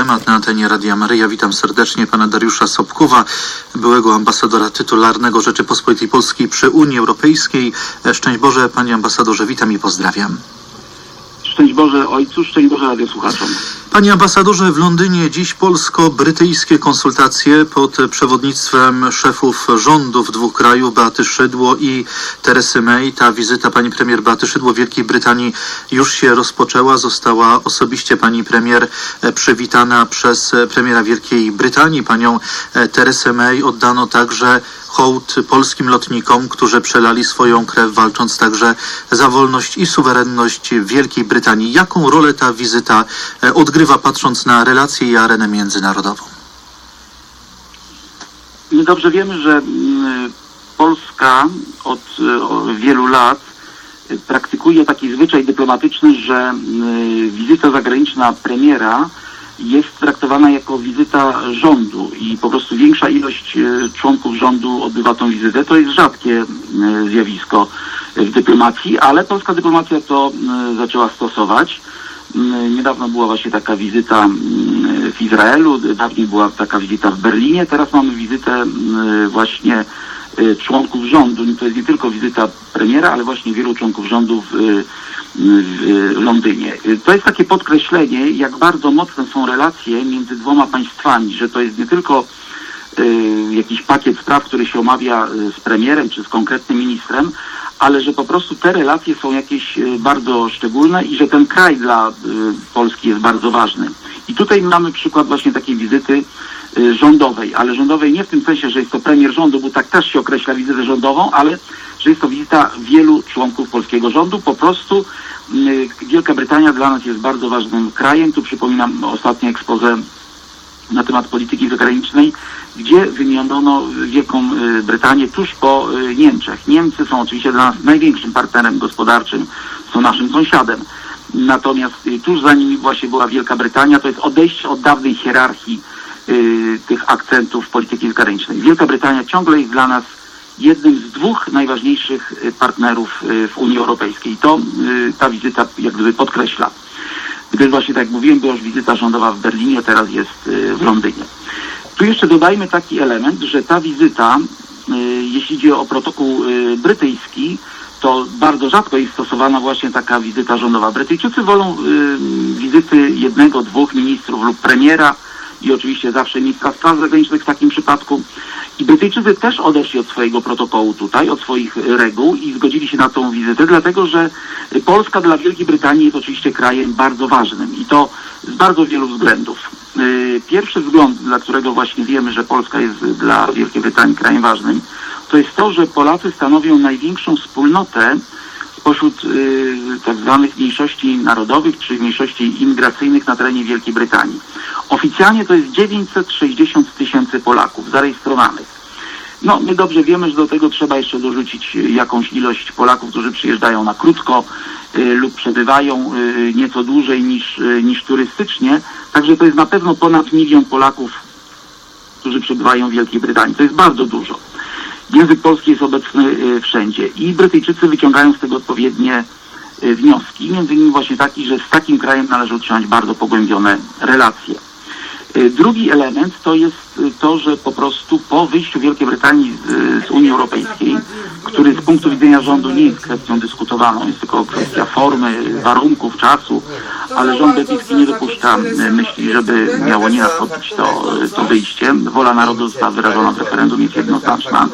temat na antenie Radia Maryja. Witam serdecznie pana Dariusza Sobkowa, byłego ambasadora tytularnego Rzeczypospolitej Polskiej przy Unii Europejskiej. E, Szczęść Boże, panie ambasadorze, witam i pozdrawiam. Szczęść Boże Ojcu, szczęść Boże radiosłuchaczom. Panie ambasadorze, w Londynie dziś polsko-brytyjskie konsultacje pod przewodnictwem szefów rządów dwóch krajów, Beaty Szydło i Teresy May. Ta wizyta pani premier Beaty Szydło w Wielkiej Brytanii już się rozpoczęła. Została osobiście pani premier przywitana przez premiera Wielkiej Brytanii, panią Teresę May. Oddano także hołd polskim lotnikom, którzy przelali swoją krew, walcząc także za wolność i suwerenność Wielkiej Brytanii. Jaką rolę ta wizyta e, patrząc na relacje i arenę międzynarodową? My dobrze wiemy, że mm, Polska od wielu lat praktykuje taki zwyczaj dyplomatyczny, że y, wizyta zagraniczna premiera jest traktowana jako wizyta rządu i po prostu większa ilość y, członków rządu odbywa tą wizytę. To jest rzadkie y, zjawisko w dyplomacji, ale polska dyplomacja to y, zaczęła stosować. Mm, Niedawno była właśnie taka wizyta mm, w Izraelu, dawniej była taka wizyta w Berlinie, teraz mamy wizytę mm, właśnie y, członków rządu. To jest nie tylko wizyta premiera, ale właśnie wielu członków rządu w, y, w Londynie. Y, To jest takie podkreślenie, jak bardzo mocne są relacje między dwoma państwami, że to jest nie tylko y, jakiś pakiet spraw, który się omawia y, z premierem czy z konkretnym ministrem, ale że po prostu te relacje są jakieś y, bardzo szczególne i że ten kraj dla y, Polski jest bardzo ważny. I tutaj mamy przykład właśnie takiej wizyty y, rządowej, ale rządowej nie w tym sensie, że jest to premier rządu, bo tak też się określa wizytę rządową, ale że jest to wizyta wielu członków polskiego rządu. Po prostu Wielka Brytania dla nas jest bardzo ważnym krajem. Tu przypominam ostatnie expose na temat polityki zagranicznej, gdzie wymieniono Wielką y, Brytanię tuż po y, Niemczech. Niemcy są oczywiście dla nas największym partnerem gospodarczym, są naszym sąsiadem. Natomiast y, tuż za nimi właśnie była Wielka Brytania, to jest odejście od dawnej hierarchii tych akcentów polityki zagranicznej. Wielka Brytania ciągle jest dla nas jednym z dwóch najważniejszych partnerów w Unii Europejskiej. To ta wizyta jak gdyby podkreśla gdyż właśnie tak jak mówiłem, była już wizyta rządowa w Berlinie, teraz jest y, w Londynie. Tu jeszcze dodajmy taki element, że ta wizyta, y, jeśli idzie o protokół y, brytyjski, to bardzo rzadko jest stosowana właśnie taka wizyta rządowa. Brytyjczycy wolą wizyty jednego, dwóch ministrów lub premiera i oczywiście zawsze ministra spraw zagranicznych w takim przypadku. I Brytyjczycy też odeszli od swojego protokołu tutaj, od swoich y, reguł i zgodzili się na tą wizytę, dlatego że y, Polska dla Wielkiej Brytanii jest oczywiście krajem bardzo ważnym i to z bardzo wielu względów. Y, Pierwszy wzgląd, dla którego właśnie wiemy, że Polska jest dla Wielkiej Brytanii krajem ważnym, to jest to, że Polacy stanowią największą wspólnotę spośród y, tak zwanych mniejszości narodowych czy mniejszości imigracyjnych na terenie Wielkiej Brytanii. Oficjalnie to jest 960 tysięcy Polaków zarejestrowanych. No, my dobrze wiemy, że do tego trzeba jeszcze dorzucić jakąś ilość Polaków, którzy przyjeżdżają na krótko y, lub przebywają y, nieco dłużej niż, niż turystycznie. Także to jest na pewno ponad milion Polaków, którzy przebywają w Wielkiej Brytanii. To jest bardzo dużo. Język polski jest obecny y, wszędzie i Brytyjczycy wyciągają z tego odpowiednie y, wnioski. Między innymi właśnie taki, że z takim krajem należy utrzymać bardzo pogłębione relacje. Y, Drugi element to jest y, to, że po prostu po wyjściu Wielkiej Brytanii z, z Unii Europejskiej, który z punktu widzenia rządu nie jest kwestią dyskutowaną, jest tylko kwestia formy, warunków, czasu, ale rząd brytyjski nie dopuszcza myśli, żeby miało nie nastąpić to, y, to wyjście. Wola narodu została wyrażona w referendum, jest jednoznaczna.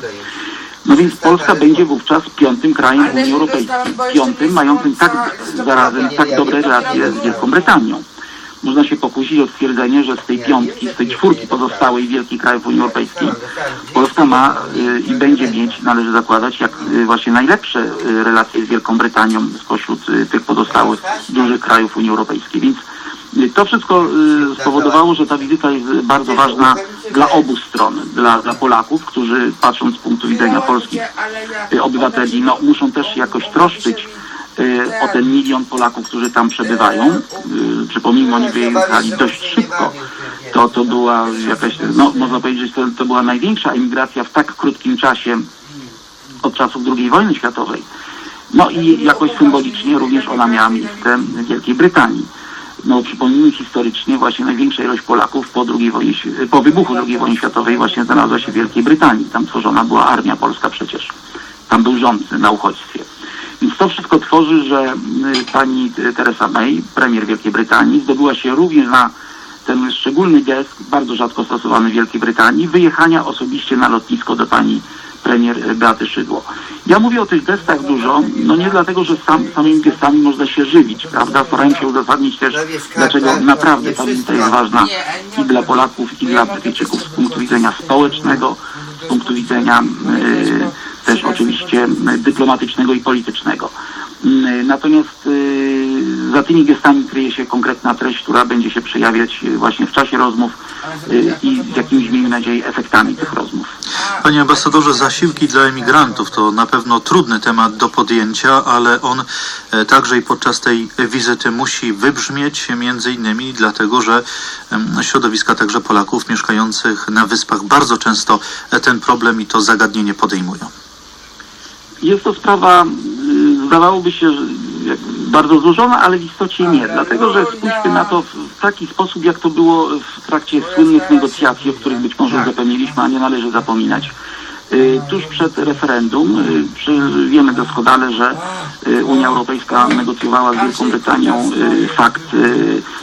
No więc Polska będzie wówczas piątym krajem Unii Europejskiej. Piątym, mającym tak zarazem tak dobre relacje z Wielką Brytanią można się pokusić o stwierdzenie, że z tej piątki, z tej czwórki pozostałej wielkich krajów Unii Europejskiej, Polska ma y, i będzie mieć, należy zakładać, jak y, właśnie najlepsze y, relacje z Wielką Brytanią spośród tych pozostałych dużych krajów Unii Europejskiej. Więc to wszystko spowodowało, że ta wizyta jest bardzo ważna dla obu stron, dla, dla Polaków, którzy patrząc z punktu widzenia polskich obywateli, no, muszą też jakoś troszczyć o ten milion Polaków, którzy tam przebywają. Y, Przypomnijmy, oni wyjechali dość szybko. To, to była jakaś, no można powiedzieć, że to, to była największa emigracja w tak krótkim czasie od czasów II wojny światowej. No i jakoś symbolicznie również ona miała miejsce w Wielkiej Brytanii. no przypomnijmy historycznie właśnie największa ilość Polaków po, II wojnie, po wybuchu II wojny światowej właśnie znalazła się w Wielkiej Brytanii. Tam tworzona była armia polska przecież. Tam był rząd na uchodźstwie. Więc to wszystko tworzy, że y, pani y, Theresa May, premier Wielkiej Brytanii, zdobyła się również na ten szczególny gest, bardzo rzadko stosowany w Wielkiej Brytanii, wyjechania osobiście na lotnisko do pani premier y, Beaty Szydło. Ja mówię o tych gestach dużo, no nie dlatego, że sam, samymi gestami można się żywić, prawda? Starałem się uzasadnić też, dlaczego naprawdę ta wizyta jest ważna i dla Polaków, i dla Brytyjczyków z punktu widzenia społecznego, z punktu widzenia y, też oczywiście dyplomatycznego i politycznego. Y, Natomiast y, za tymi gestami kryje się konkretna treść, która będzie się przejawiać y, właśnie w czasie rozmów y, i z jakimiś, miejmy nadzieję, efektami tych rozmów. Panie ambasadorze, zasiłki dla emigrantów to na pewno trudny temat do podjęcia, ale on e, także i podczas tej wizyty musi wybrzmieć, między innymi dlatego, że środowiska także Polaków mieszkających na wyspach bardzo często e, ten problem i to zagadnienie podejmują. Jest to sprawa, y, zdawałoby się, bardzo złożona, ale w istocie nie. Dlatego, że spójrzmy na to w taki sposób, jak to było w trakcie słynnych negocjacji, o których być może zapomnieliśmy, a nie należy zapominać. Y, Tuż przed referendum y, wiemy doskonale, że Unia Europejska negocjowała z Wielką Brytanią fakt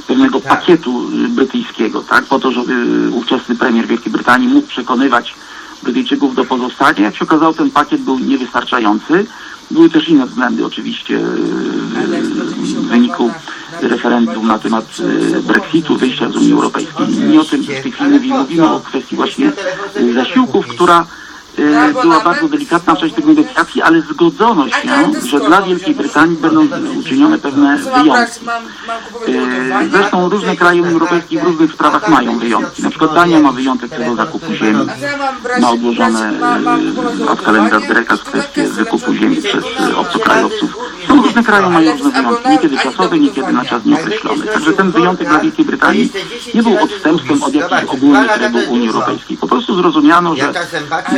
pewnego pakietu y, brytyjskiego, tak, po to, żeby ówczesny premier Wielkiej Brytanii mógł przekonywać Brytyjczyków do pozostania. Jak się okazało, ten pakiet był niewystarczający. Były też inne względy oczywiście e, w wyniku referendum na temat e, Brexitu, wyjścia z Unii Europejskiej. Nie o tym w tej chwili mówimy, mówimy o kwestii właśnie zasiłków, która była bardzo delikatna czasie tych negocjacji, ale zgodzono się, że dla Wielkiej Brytanii będą uczynione pewne wyjątki. E, Zresztą różne kraje Unii Europejskiej w różnych sprawach mają wyjątki. Na przykład Dania ma wyjątek co do zakupu ziemi. Ma odłożone e, od kalendarz Greka kwestię wykupu ziemi przez e, obcokrajowców. Różne kraje mają różne wyjątki, niekiedy czasowe, niekiedy na czas nieokreślony. Także ten wyjątek dla Wielkiej Brytanii nie był odstępstwem od jakichś ogólnych reguł Unii Europejskiej. Po prostu zrozumiano, że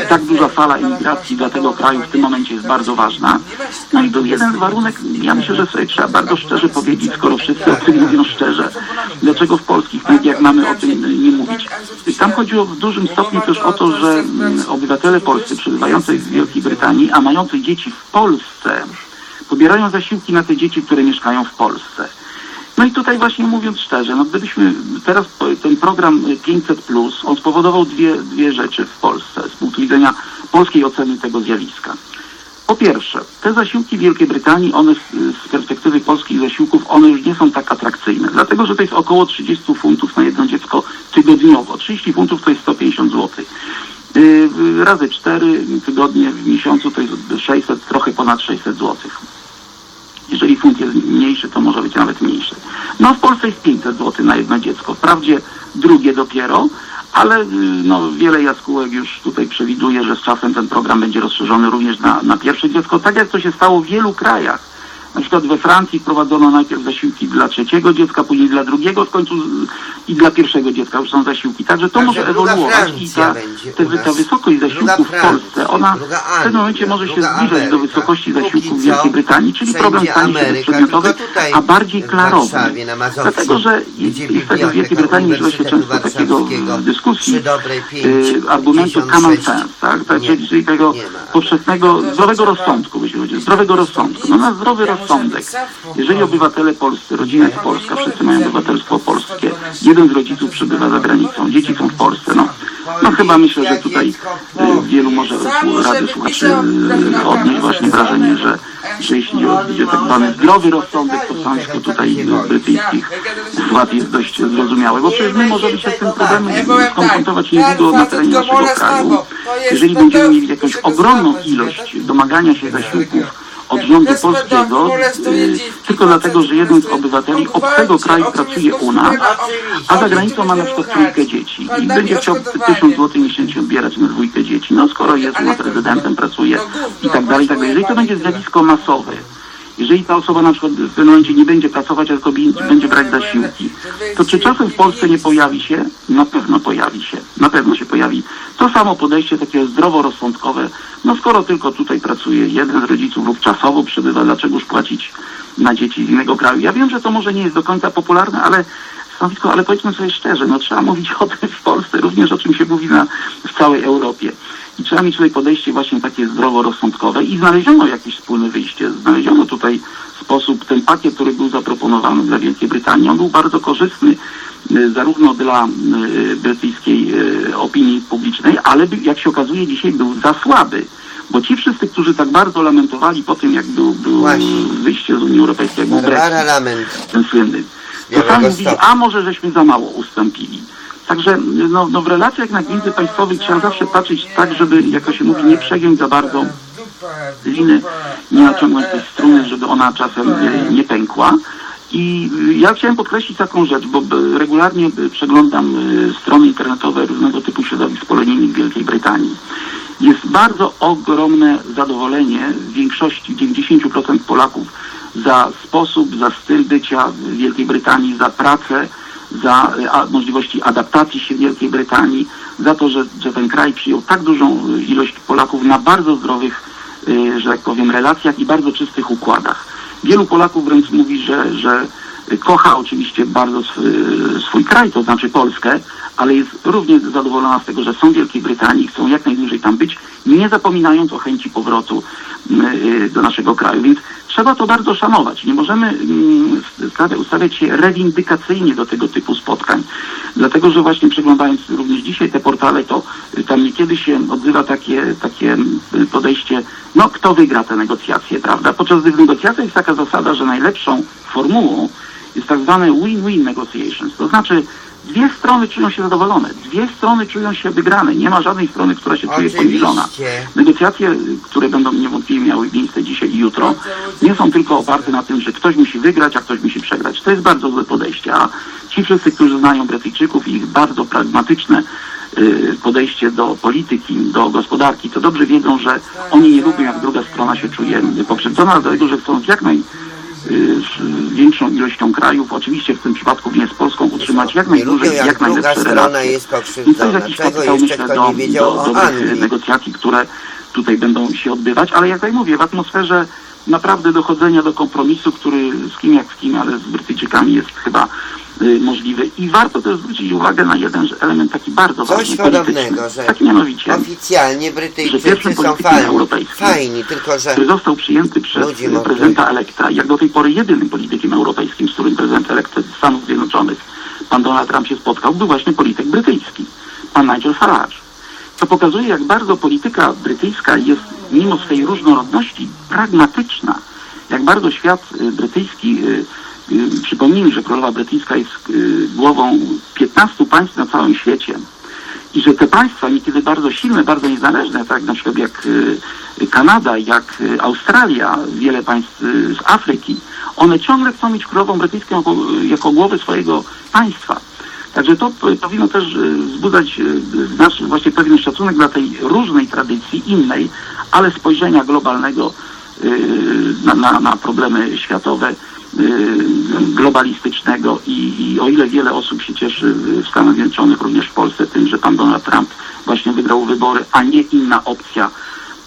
tak duża fala imigracji dla tego kraju w tym momencie jest bardzo ważna. No i był jeden warunek, ja myślę, że sobie trzeba bardzo szczerze powiedzieć, skoro wszyscy o tym mówią szczerze, dlaczego w polskich mediach mamy o tym nie mówić. Tam chodziło w dużym stopniu też o to, że mm, obywatele polscy przebywający w Wielkiej Brytanii, a mający dzieci w Polsce, pobierają zasiłki na te dzieci, które mieszkają w Polsce. No i tutaj właśnie mówiąc szczerze, no gdybyśmy teraz ten program 500 on spowodował dwie, dwie rzeczy w Polsce z punktu widzenia polskiej oceny tego zjawiska. Po pierwsze, te zasiłki w Wielkiej Brytanii, one z perspektywy polskich zasiłków, one już nie są tak atrakcyjne, dlatego że to jest około 30 funtów na jedno dziecko tygodniowo. 30 funtów to jest 150 zł. Yy, razy 4 tygodnie w miesiącu to jest 600, trochę ponad 600 złotych. Jeżeli funt jest mniejszy, to może być nawet mniejszy. No w Polsce jest 500 zł na jedno dziecko. Wprawdzie drugie dopiero, ale y, no, wiele jaskółek już tutaj przewiduje, że z czasem ten program będzie rozszerzony również na, na pierwsze dziecko, tak jak to się stało w wielu krajach. Na przykład we Francji wprowadzono najpierw zasiłki dla trzeciego dziecka, później dla drugiego, w końcu i dla pierwszego dziecka już są zasiłki. Także to Także może druga ewoluować i Francja ta, będzie te, u nas. ta wysokość Druga zasiłków w Francja, Polsce, ona druga w pewnym Anglia, momencie może się druga zbliżać do Ameryka. wysokości Póki zasiłków w co Wielkiej Brytanii, czyli wszędzie problem stanie się Ameryka, bezprzedmiotowy, tylko tutaj a bardziej w klarowny. Warszawie, na Mazowszu, Dlatego, że jest, gdzie jest tego w Wielkiej Biblioteka Brytanii używa się Uniwersytetu często takiego Warszawskiego w dyskusji przy dobrej y, argumentu 56 common sense, tak? tak nie, czyli tego nie ma. powszechnego, zdrowego rozsądku, byśmy powiedzieli, zdrowego rozsądku. No na zdrowy rozsądek. Jeżeli obywatele polscy, rodzina jest polska, wszyscy mają obywatelstwo polskie, jeden z rodziców przebywa za granicą, dzieci są w Polsce, no, no chyba myślę, że tutaj y, wielu może rady słuchaczy y, odnieść właśnie wrażenie, że, że jeśli będzie tak zwany zdrowy rozsądek, to państwo tutaj y, brytyjskich władz jest dość zrozumiałe, bo przecież my możemy się z tym problemem skonfrontować niedługo na terenie naszego kraju. Jeżeli będziemy mieli jakąś ogromną ilość domagania się zasiłków od rządu polskiego, tylko dlatego, że jeden z obywateli obcego kraju pracuje u nas, a za granicą ma na przykład trójkę dzieci i będzie chciał tysiąc złotych miesięcznie odbierać na dwójkę dzieci. No skoro jest u nas rezydentem, pracuje i tak dalej, i tak dalej. Jeżeli to będzie zjawisko masowe, jeżeli ta osoba na przykład w pewnym momencie nie będzie pracować, tylko będzie brać zasiłki, to czy czasem w Polsce nie pojawi się? Na pewno pojawi się. Na pewno się pojawi. To samo podejście takie zdroworozsądkowe. No skoro tylko tutaj pracuje jeden z rodziców lub czasowo przebywa, dlaczegoż płacić na dzieci z innego kraju. Ja wiem, że to może nie jest do końca popularne, ale stanowisko, ale powiedzmy sobie szczerze, no trzeba mówić o tym w Polsce, również o czym się mówi na, w całej Europie. I trzeba mieć tutaj podejście właśnie takie zdroworozsądkowe i znaleziono jakieś wspólne wyjście. Znaleziono tutaj sposób, ten pakiet, który był zaproponowany dla Wielkiej Brytanii, on był bardzo korzystny y, zarówno dla y, brytyjskiej y, opinii publicznej, ale jak się okazuje dzisiaj był za słaby. Bo ci wszyscy, którzy tak bardzo lamentowali po tym, jak był, był wyjście z Unii Europejskiej, jak był Brexit, ten słynny. To sami mówili, a może żeśmy za mało ustąpili. Także no, no w relacjach jednak międzypaństwowych trzeba zawsze patrzeć tak, żeby, jak to się mówi, nie przegiąć za bardzo liny, nie naciągnąć tej struny, żeby ona czasem nie, nie pękła. I y, ja chciałem podkreślić taką rzecz, bo b- regularnie przeglądam strony internetowe różnego typu środowisk polonijnych w Wielkiej Brytanii. Jest bardzo ogromne zadowolenie w większości, 90% Polaków za sposób, za styl bycia w Wielkiej Brytanii, za pracę, za y, możliwości adaptacji się Wielkiej Brytanii, za to, że, że ten kraj przyjął tak dużą y, ilość Polaków na bardzo zdrowych, y, że tak powiem, relacjach i bardzo czystych układach. Wielu Polaków wręcz mówi, że, że kocha oczywiście bardzo sw- swój kraj, to znaczy Polskę, ale jest równie zadowolona z tego, że są w Wielkiej Brytanii, chcą jak najdłużej tam być, nie zapominając o chęci powrotu y, do naszego kraju. Więc trzeba to bardzo szanować. Nie możemy mm, stawia- ustawiać się rewindykacyjnie do tego typu spotkań. Dlatego, że właśnie przeglądając również dzisiaj te portale, to tam niekiedy się odzywa takie, takie y, podejście, no kto wygra te negocjacje, prawda? Podczas gdy w negocjacjach jest taka zasada, że najlepszą formułą jest tak zwane win-win negotiations. To znaczy dwie strony czują się zadowolone, dwie strony czują się wygrane. Nie ma żadnej strony, która się czuje poniżona. Negocjacje, które będą niewątpliwie miały miejsce dzisiaj i jutro, nie są tylko oparte na tym, że ktoś musi wygrać, a ktoś musi przegrać. To jest bardzo złe podejście, a ci wszyscy, którzy znają Brytyjczyków i ich bardzo pragmatyczne y, podejście do polityki, do gospodarki, to dobrze wiedzą, że oni nie lubią, jak druga strona się czuje pokrzywdzona, dlatego że chcą jak naj z większą ilością krajów, oczywiście w tym przypadku nie z Polską, utrzymać jak Nie lubią, najdłużej, jak jak najlepsze relacje. jest Więc to jest jakiś kapitał, myślę, do, do, do Anglii? negocjacji, które tutaj będą się odbywać, ale jak tak mówię, w atmosferze naprawdę dochodzenia do kompromisu, który z kim jak z kim, ale z Brytyjczykami jest chyba y, możliwy. I warto też zwrócić uwagę na jeden element taki bardzo Coś ważny, podobnego, że Tak mianowicie, oficjalnie Brytyjczycy są fajni, fajni, tylko że który został przyjęty przez prezydenta elekta, jak do tej pory jedynym politykiem europejskim, z którym prezydent elekt Stanów Zjednoczonych, pan Donald Trump się spotkał, był właśnie polityk brytyjski, pan Nigel Farage. To pokazuje, jak bardzo polityka brytyjska jest, mimo swej różnorodności, pragmatyczna. Jak bardzo świat y, brytyjski, y, y, przypomnijmy, że królowa brytyjska jest głową 15 państw na całym świecie. I że te państwa, niekiedy bardzo silne, bardzo niezależne, tak na przykład jak Kanada, jak Australia, wiele państw z Afryki, one ciągle chcą mieć królową brytyjską jako, jako głowę swojego państwa. Także to powinno też y, wzbudzać y, nasz właśnie pewien szacunek dla tej różnej tradycji, innej, ale spojrzenia globalnego y, na, na, na problemy światowe, y, globalistycznego i, i o ile wiele osób się cieszy w Stanach Zjednoczonych, również w Polsce, tym, że pan Donald Trump właśnie wygrał wybory, a nie inna opcja,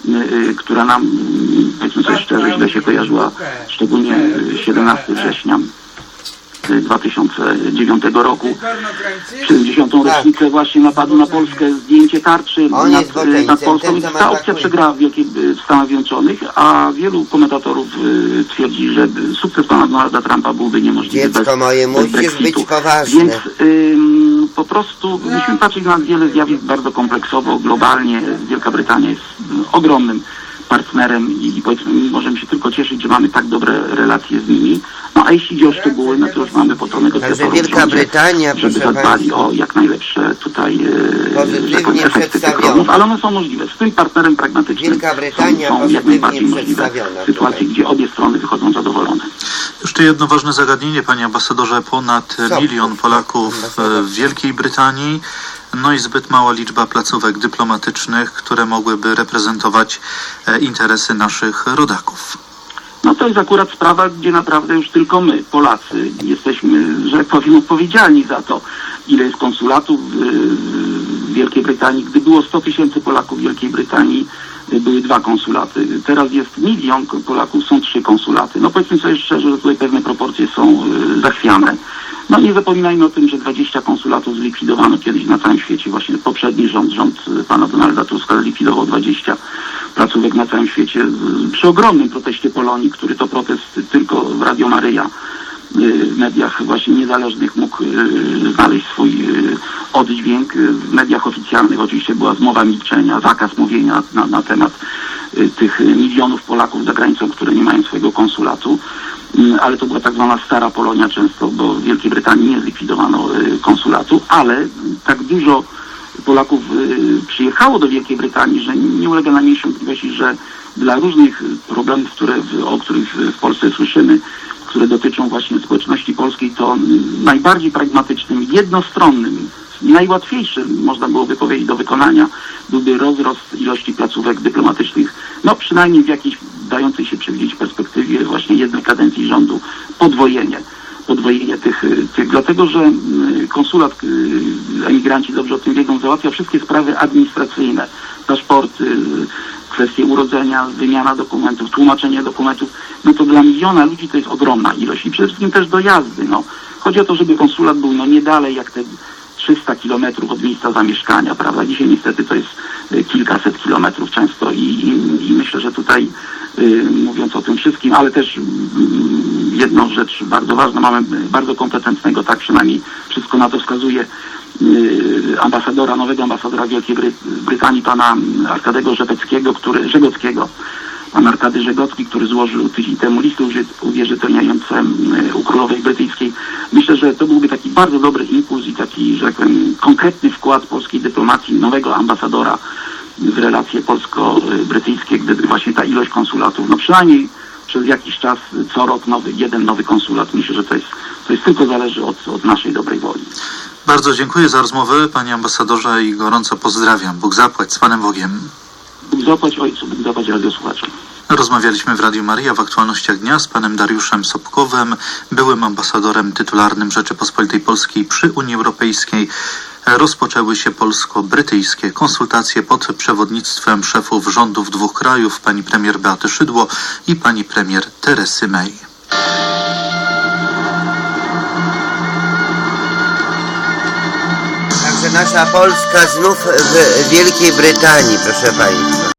y, y, która nam, y, powiedzmy sobie szczerze, źle się kojarzyła, szczególnie y, 17 września. y, 2009 roku. 70. Tak. rocznicę właśnie napadu na Polskę, zdjęcie tarczy On jest nad, nad Polską. ten, ta opcja przegrała w, Wielkiej, w Stanach Zjednoczonych, a wielu komentatorów y, twierdzi, że sukces pana Donalda Trumpa byłby niemożliwy Dziecko bez, moje, bez musisz Brexitu. być poważny. Więc ym, po prostu musimy patrzeć na wiele zjawisk bardzo kompleksowo, globalnie. Wielka Brytania jest y, ogromnym partnerem i, i powiedzmy możemy się tylko cieszyć, że mamy tak dobre relacje z nimi. No a jeśli chodzi o szczegóły, no to już mamy po to negocjatorów Także Wielka rządzie, Brytania, żeby zadbali o jak najlepsze tutaj e, Pozytywnie tak efekty tych rozmów, ale one są możliwe. Z tym partnerem pragmatycznym Wielka Brytania są, są jak pozytywnie najbardziej możliwe przedstawiona sytuacje, gdzie obie strony wychodzą zadowolone. Jeszcze jedno ważne zagadnienie, panie ambasadorze. Ponad Co? milion Polaków w Wielkiej Brytanii, no i zbyt mała liczba placówek dyplomatycznych, które mogłyby reprezentować e, interesy naszych rodaków. No to jest akurat sprawa, gdzie naprawdę już tylko my, Polacy, jesteśmy, że tak powiem, odpowiedzialni za to, ile jest konsulatów w, Wielkiej Brytanii. Gdy było 100 tysięcy Polaków w Wielkiej Brytanii, były dwa konsulaty. Teraz jest milion Polaków, są trzy konsulaty. No powiedzmy sobie szczerze, że tutaj pewne proporcje są y, zachwiane. No nie zapominajmy o tym, że 20 konsulatów zlikwidowano kiedyś na całym świecie. Właśnie poprzedni rząd, rząd y, pana Donalda Tuska zlikwidował 20 placówek na całym świecie przy ogromnym proteście Polonii, który to protest tylko w Radio Maryja y, w mediach właśnie niezależnych mógł y, znaleźć swój oddźwięk. W mediach oficjalnych oczywiście była zmowa milczenia, zakaz mówienia na, na temat tych milionów Polaków za granicą, które nie mają swojego konsulatu. Mm, Ale to była tak zwana stara Polonia często, bo w Wielkiej Brytanii nie zlikwidowano y, konsulatu, ale tak dużo Polaków y, przyjechało do Wielkiej Brytanii, że nie ulega najmniejszej wątpliwości, że dla różnych problemów, które, o których w Polsce słyszymy, które dotyczą właśnie społeczności polskiej, to najbardziej pragmatycznym, jednostronnym, najłatwiejszym, można byłoby powiedzieć, do wykonania byłby rozrost ilości placówek dyplomatycznych, no przynajmniej w jakiejś dającej się przewidzieć perspektywie właśnie jednej kadencji rządu. Podwojenie. Podwojenie tych, y, tych dlatego że y, konsulat, y, emigranci dobrze o tym wiedzą, załatwia wszystkie sprawy administracyjne, paszporty, kwestie urodzenia, wymiana dokumentów, tłumaczenie dokumentów, no to dla miliona ludzi to jest ogromna ilość. I przede wszystkim też dojazdy, no. Chodzi o to, żeby konsulat był no nie dalej jak te 300 kilometrów od miejsca zamieszkania, prawda? Dzisiaj niestety to jest kilkaset kilometrów często i, i, i myślę, że tutaj y, mówiąc o tym wszystkim, ale też mm, jedną rzecz bardzo ważną, mamy bardzo kompetentnego, tak przynajmniej wszystko na to wskazuje, y, ambasadora, nowego ambasadora Wielkiej Bry Brytanii, pana Arkadego Rzepeckiego, który, Żegockiego, pan Arkady Żegocki, który złożył tydzień temu listy uwie- uwierzytelniające mm, u królowej brytyjskiej. Myślę, że to byłby taki bardzo dobry impuls i taki, że tak powiem, konkretny wkład polskiej dyplomacji, nowego ambasadora w relacje polsko-brytyjskie, gdyby właśnie ta ilość konsulatów, no przynajmniej przez jakiś czas, co rok nowy, jeden nowy konsulat. Myślę, że to jest, to jest tylko zależy od, od naszej dobrej woli. Bardzo dziękuję za rozmowę, panie ambasadorze, i gorąco pozdrawiam. Bóg zapłać z Panem Bogiem. Zapłać ojcu, Bóg zapłać radiosłuchaczom. Rozmawialiśmy w Radiu Maria w aktualnościach dnia z panem Dariuszem Sobkowem, byłym ambasadorem tytularnym Rzeczypospolitej Polskiej przy Unii Europejskiej. Rozpoczęły się polsko-brytyjskie konsultacje pod przewodnictwem szefów rządów dwóch krajów, pani premier Beaty Szydło i pani premier Teresy May. Także nasza Polska znów w Wielkiej Brytanii, proszę Państwa.